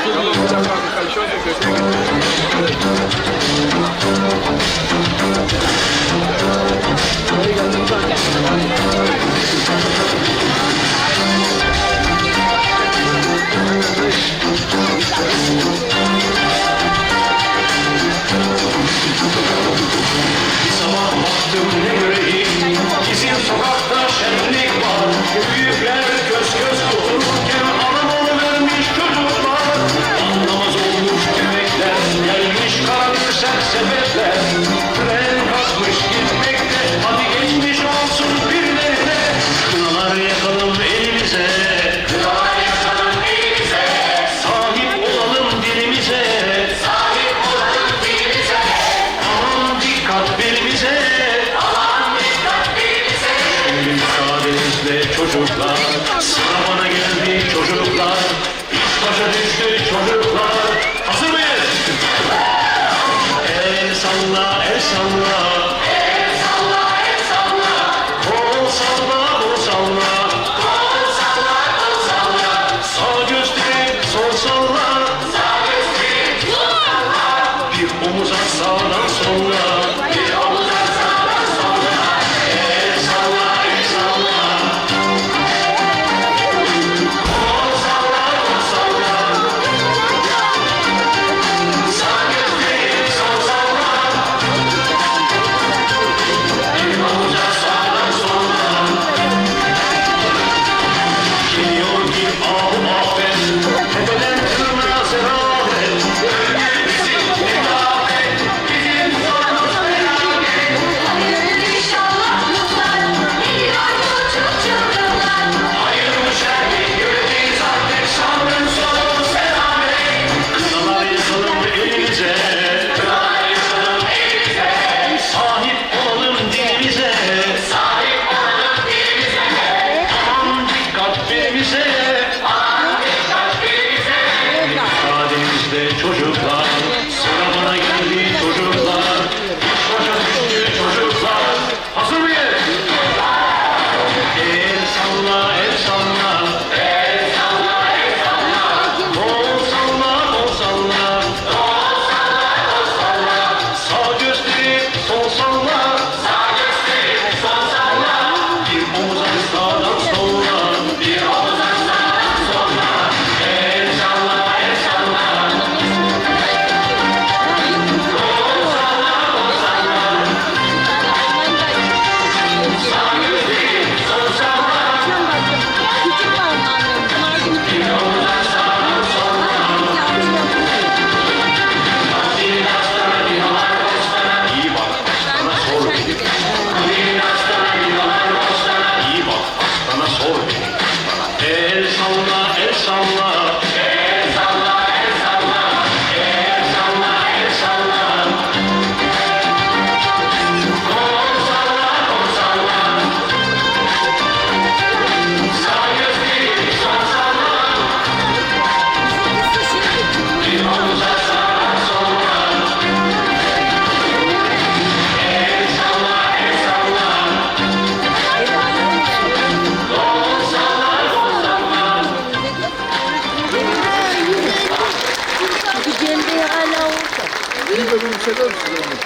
주님 이, 구작하는칼셔야겠 습. Aman dikkat belimize Müsaadenizle çocuklar Sıra Bir de bunu söyler misiniz?